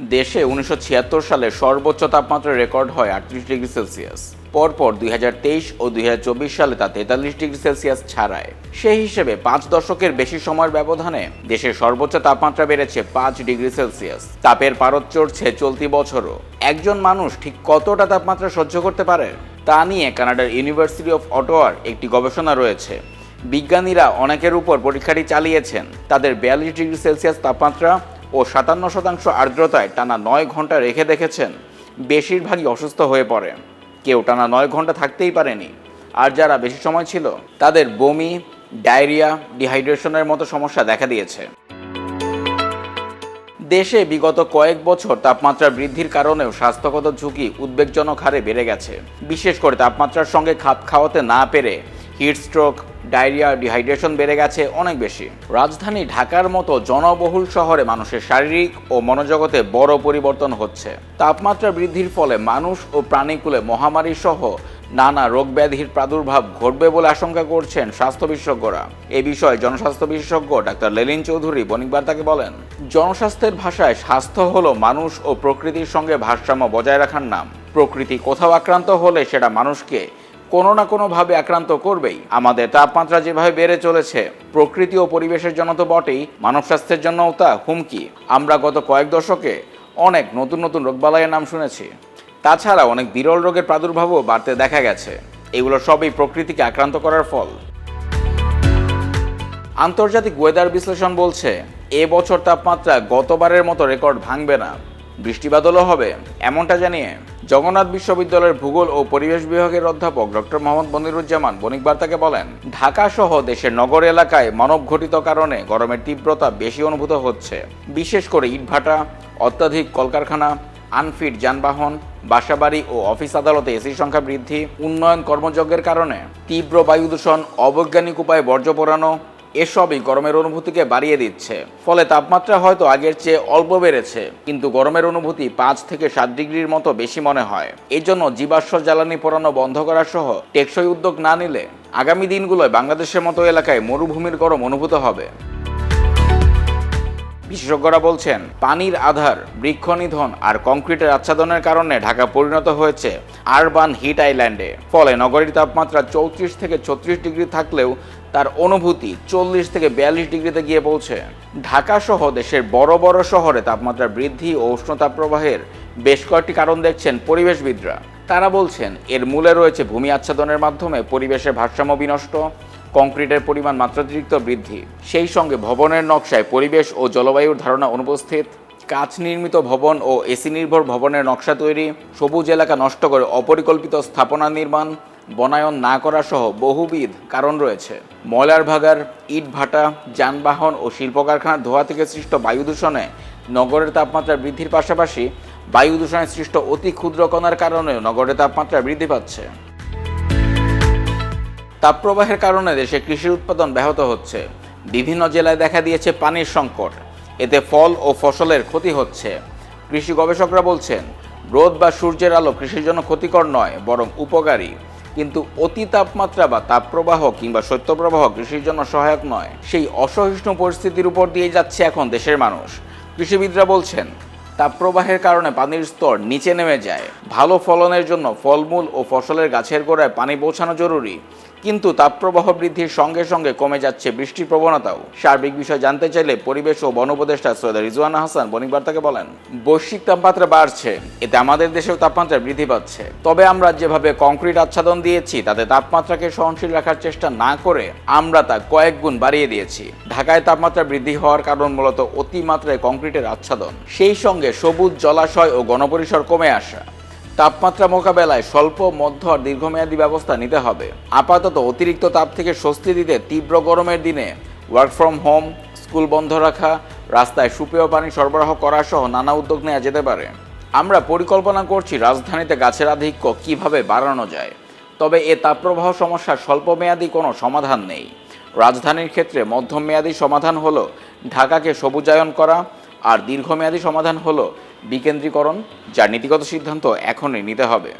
দেশে উনিশশো ছিয়াত্তর সালে সর্বোচ্চ তাপমাত্রা রেকর্ড হয় আটত্রিশ ডিগ্রি সেলসিয়াস। পরপর দু হাজার তেইশ ও দুই সালে তা তেতাল্লিশ ডিগ্রি সেলসিয়াস ছাড়ায়। সেই হিসেবে পাঁচ দশকের বেশি সময়ের ব্যবধানে দেশের সর্বোচ্চ তাপমাত্রা বেড়েছে পাঁচ ডিগ্রি সেলসিয়াস। তাপের পারদ চড়ছে চলতি বছরও। একজন মানুষ ঠিক কতটা তাপমাত্রা সহ্য করতে পারে, তা নিয়ে কানাডার ইউনিভার্সিটি অফ অটোয়ার একটি গবেষণা রয়েছে। বিজ্ঞানীরা অনেকের উপর পরীক্ষাটি চালিয়েছেন। তাদের বিয়াল্লিশ ডিগ্রি সেলসিয়াস তাপমাত্রা ও সাতান্ন শতাংশ আর্দ্রতায় টানা নয় ঘণ্টা রেখে দেখেছেন, বেশিরভাগই অসুস্থ হয়ে পড়ে। কেউ টানা নয় ঘণ্টা থাকতেই পারেনি। আর যারা বেশি সময় ছিল, তাদের বমি, ডায়রিয়া, ডিহাইড্রেশনের মতো সমস্যা দেখা দিয়েছে। দেশে বিগত কয়েক বছর তাপমাত্রা বৃদ্ধির কারণেও স্বাস্থ্যগত ঝুঁকি উদ্বেগজনক হারে বেড়ে গেছে। বিশেষ করে তাপমাত্রার সঙ্গে খাপ খাওয়াতে না পেরে হিট স্ট্রোক, ডায়রিয়া, ডিহাইড্রেশন বেড়ে গেছে অনেক বেশি। রাজধানী ঢাকার মতো জনবহুল শহরে মানুষের শারীরিক ও মনোজগতে বড় পরিবর্তন হচ্ছে। তাপমাত্রা বৃদ্ধির ফলে মানুষ ও প্রাণীকুলে মহামারী সহ নানা রোগ ব্যাধির প্রাদুর্ভাব ঘটবে বলে আশঙ্কা করছেন স্বাস্থ্য বিশেষজ্ঞরা। এ বিষয়ে জনস্বাস্থ্য বিশেষজ্ঞ ডাক্তার লেলিন চৌধুরী বণিক বার্তাকে বলেন, জনস্বাস্থ্যের ভাষায় স্বাস্থ্য হলো মানুষ ও প্রকৃতির সঙ্গে ভারসাম্য বজায় রাখার নাম। প্রকৃতি কোথাও আক্রান্ত হলে সেটা মানুষকে কোনো না কোনোভাবে আক্রান্ত করবেই। আমাদের তাপমাত্রা যেভাবে বেড়ে চলেছে, প্রকৃতি ও পরিবেশের জন্য তো বটেই, মানব স্বাস্থ্যের জন্যও তা হুমকি। আমরা গত কয়েক দশকে অনেক নতুন নতুন রোগবালাইয়ের নাম শুনেছি। তাছাড়া অনেক বিরল রোগের প্রাদুর্ভাবও বাড়তে দেখা গেছে। এগুলো সবই প্রকৃতিকে আক্রান্ত করার ফল। আন্তর্জাতিক ওয়েদার বিশ্লেষণ বলছে, এ বছর তাপমাত্রা গতবারের মতো রেকর্ড ভাঙবে না। বৃষ্টিবাদলও হবে, এমনটা জানিয়ে জগন্নাথ বিশ্ববিদ্যালয়ের ভূগোল ও পরিবেশ বিভাগের অধ্যাপক ডক্টর মোহাম্মদ মনিরুজ্জামান বণিক বার্তাকে বলেন ঢাকা সহ দেশের নগর এলাকায় মানব ঘটিত কারণে গরমের তীব্রতা বেশি অনুভূত হচ্ছে। বিশেষ করে ইটভাটা, অত্যাধিক কলকারখানা, আনফিট যানবাহন, বাসাবাড়ি ও অফিস আদালতে এসির সংখ্যা বৃদ্ধি, উন্নয়ন কর্মযজ্ঞের কারণে তীব্র বায়ু দূষণ, অবৈজ্ঞানিক উপায়ে বর্জ্য পোড়ানো এসবই গরমের অনুভূতিকে বাড়িয়ে দিচ্ছে। ফলে তাপমাত্রা হয়তো আগের চেয়ে অল্প বেড়েছে, কিন্তু গরমের অনুভূতি পাঁচ থেকে সাত ডিগ্রির মতো বেশি মনে হয়। এই জন্য জীবাশ্ম জ্বালানি পোড়ানো বন্ধ করা সহ টেকসই উদ্যোগ না নিলে আগামী দিনগুলোয় বাংলাদেশের মতো এলাকায় মরুভূমির গরম অনুভূত হবে। বিশেষজ্ঞরা বলছেন, পানির আধার, বৃক্ষ নিধন আর কংক্রিটের আচ্ছাদনের কারণে ঢাকা পরিণত হয়েছে আরবান হিট আইল্যান্ডে। ফলে নগরীর তাপমাত্রা চৌত্রিশ থেকে ছত্রিশ ডিগ্রি থাকলেও তার অনুভূতি চল্লিশ থেকে বিয়াল্লিশ ডিগ্রিতে গিয়ে পৌঁছে। ঢাকা সহ দেশের বড় বড় শহরে তাপমাত্রা বৃদ্ধি ও উষ্ণতা প্রবাহের বেশ কয়েকটি কারণ দেখছেন পরিবেশবিদরা। তারা বলছেন, এর মূলে রয়েছে ভূমি আচ্ছাদনের মাধ্যমে পরিবেশের ভারসাম্য বিনষ্ট কংক্রিটের পরিমাণ মাত্রাতিরিক্ত বৃদ্ধি। সেই সঙ্গে ভবনের নকশায় পরিবেশ ও জলবায়ুর ধারণা অনুপস্থিত। কাচ নির্মিত ভবন ও এসি নির্ভর ভবনের নকশা তৈরি, সবুজ এলাকা নষ্ট করে অপরিকল্পিত স্থাপনা নির্মাণ, বনায়ন না করা সহ বহুবিধ কারণ রয়েছে। ময়লার ভাগার ইট ভাটা, যানবাহন ও শিল্প কারখানার ধোঁয়া থেকে সৃষ্ট বায়ু দূষণে নগরের তাপমাত্রা বৃদ্ধির পাশাপাশি বায়ু দূষণে সৃষ্ট অতি ক্ষুদ্র কণার কারণেও নগরের তাপমাত্রা বৃদ্ধি পাচ্ছে। তাপপ্রবাহের কারণে দেশে কৃষির উৎপাদন ব্যাহত হচ্ছে। বিভিন্ন জেলায় দেখা দিয়েছে পানির সংকট। এতে ফল ও ফসলের ক্ষতি হচ্ছে। কৃষি গবেষকরা বলছেন, রোদ বা সূর্যের আলো কৃষির জন্য ক্ষতিকর নয়, বরং উপকারী। কিন্তু অতি তাপমাত্রা বা তাপপ্রবাহ কিংবা শৈত্যপ্রবাহ কৃষির জন্য সহায়ক নয়। সেই অসহিষ্ণু পরিস্থিতির উপর দিয়ে যাচ্ছে এখন দেশের মানুষ। কৃষিবিদরা বলছেন, তাপপ্রবাহের কারণে পানির স্তর নিচে নেমে যায়। ভালো ফলনের জন্য ফলমূল ও ফসলের গাছের গোড়ায় পানি পৌঁছানো জরুরি। কিন্তু তাপপ্রবাহ বৃদ্ধির সঙ্গে সঙ্গে কমে যাচ্ছে বৃষ্টির প্রবণতাও। সার্বিক বিষয় জানতে চাইলে পরিবেশ ও বন উপদেষ্টা সৈয়দ রিজওয়ানা হাসান বণিক বার্তাকে বলেন, বৈশ্বিক তাপমাত্রা বাড়ছে, এতে আমাদের দেশেও তাপমাত্রা বৃদ্ধি পাচ্ছে। তবে আমরা যেভাবে কংক্রিট আচ্ছাদন দিয়েছি, তাতে তাপমাত্রাকে সহনশীল রাখার চেষ্টা না করে আমরা তা কয়েক গুণ বাড়িয়ে দিয়েছি। ঢাকায় তাপমাত্রা বৃদ্ধি হওয়ার কারণ মূলত অতিমাত্রায় কংক্রিটের আচ্ছাদন। সেই সঙ্গে সবুজ জলাশয় ও গণপরিসর কমে আসা। তাপমাত্রা মোকাবেলায় স্বল্প, মধ্য দীর্ঘমেয়াদী ব্যবস্থা নিতে হবে। আপাতত অতিরিক্ত তাপ থেকে স্বস্তি দিতে তীব্র গরমের দিনে ওয়ার্ক ফ্রম হোম স্কুল বন্ধ রাখা, রাস্তায় সুপেয় পানি সরবরাহ করা সহ নানা উদ্যোগ নেওয়া যেতে পারে। আমরা পরিকল্পনা করছি রাজধানীতে গাছের আধিক্য কীভাবে বাড়ানো যায়। তবে এ তাপপ্রবাহ সমস্যার স্বল্পমেয়াদী কোনো সমাধান নেই। রাজধানীর ক্ষেত্রে মধ্যমেয়াদী সমাধান হলো ঢাকাকে সবুজায়ন করা, আর দীর্ঘমেয়াদী সমাধান হলো বিকেন্দ্রীকরণ যার নীতিগত সিদ্ধান্ত এখনই নিতে হবে।